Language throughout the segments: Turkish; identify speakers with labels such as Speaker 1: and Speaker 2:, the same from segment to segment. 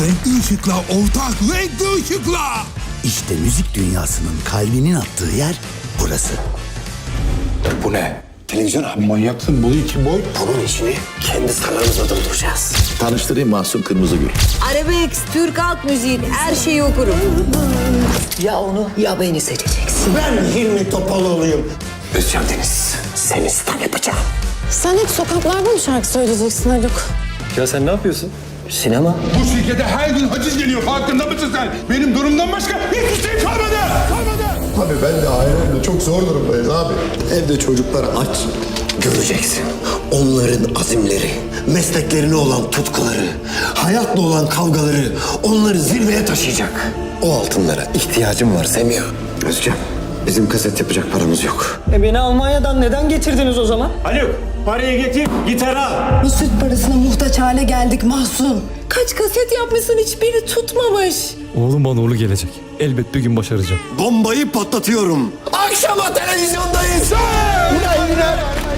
Speaker 1: Renkli ışıkla ortak renkli ışıkla.
Speaker 2: İşte müzik dünyasının kalbinin attığı yer burası.
Speaker 3: Bu ne? Televizyon abi.
Speaker 1: Manyaksın boyu iki boy.
Speaker 3: Bunun işini kendi sakalımızla dolduracağız.
Speaker 4: Tanıştırayım Mahsun Kırmızıgül.
Speaker 5: Arabesk, Türk halk müziği her şeyi okurum.
Speaker 6: Ya onu ya beni seçeceksin.
Speaker 3: Ben Hilmi Topaloğlu'yum. Özcan Deniz. Seni star yapacağım.
Speaker 7: Sen hep sokaklarda mı şarkı söyleyeceksin Haluk?
Speaker 8: Ya sen ne yapıyorsun?
Speaker 6: Sinema?
Speaker 1: Bu şirkete her gün haciz geliyor farkında mısın sen? Benim durumdan başka hiçbir şey kalmadı. Kalmadı.
Speaker 4: Abi ben de ailemle çok zor durumdayız abi. Evde çocuklar aç.
Speaker 3: Göreceksin. Onların azimleri, mesleklerine olan tutkuları, hayatla olan kavgaları onları zirveye taşıyacak. O altınlara ihtiyacım var Semiha. Özcan, bizim kaset yapacak paramız yok.
Speaker 8: E beni Almanya'dan neden getirdiniz o zaman? Haluk parayı getir gitar al.
Speaker 7: Bu süt parasına muhtaç hale geldik Mahsun. Kaç kaset yapmışsın hiçbiri tutmamış.
Speaker 9: Oğlum bana uğurlu gelecek. Elbet bir gün başaracağım.
Speaker 3: Bombayı patlatıyorum. Akşama televizyondayız.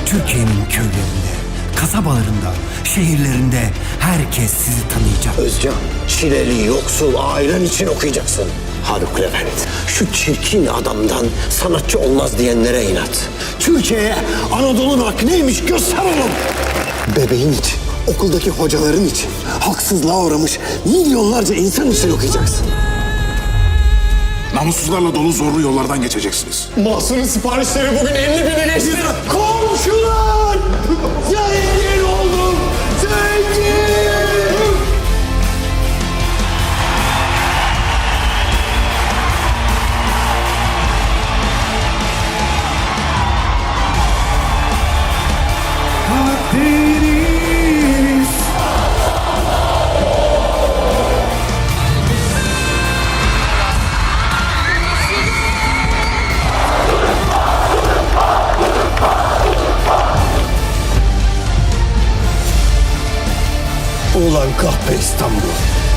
Speaker 2: Türkiye'nin köylerinde, kasabalarında, şehirlerinde herkes sizi tanıyacak.
Speaker 3: Özcan, çileli, yoksul ailen için okuyacaksın. Haluk Levent, şu çirkin adamdan sanatçı olmaz diyenlere inat. Türkiye'ye Anadolu rock neymiş göster oğlum. Bebeğin için, okuldaki hocaların için, haksızlığa uğramış milyonlarca insan için okuyacaksın.
Speaker 1: Namussuzlarla dolu zorlu yollardan geçeceksiniz.
Speaker 3: Mahsun'un siparişleri bugün 50 bini geçti. Komşular! Ulan kahpe İstanbul.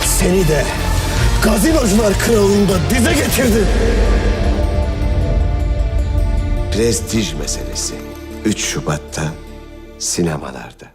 Speaker 3: Seni de gazinocular kralında dize getirdim.
Speaker 10: Prestij meselesi. 3 Şubat'ta sinemalarda.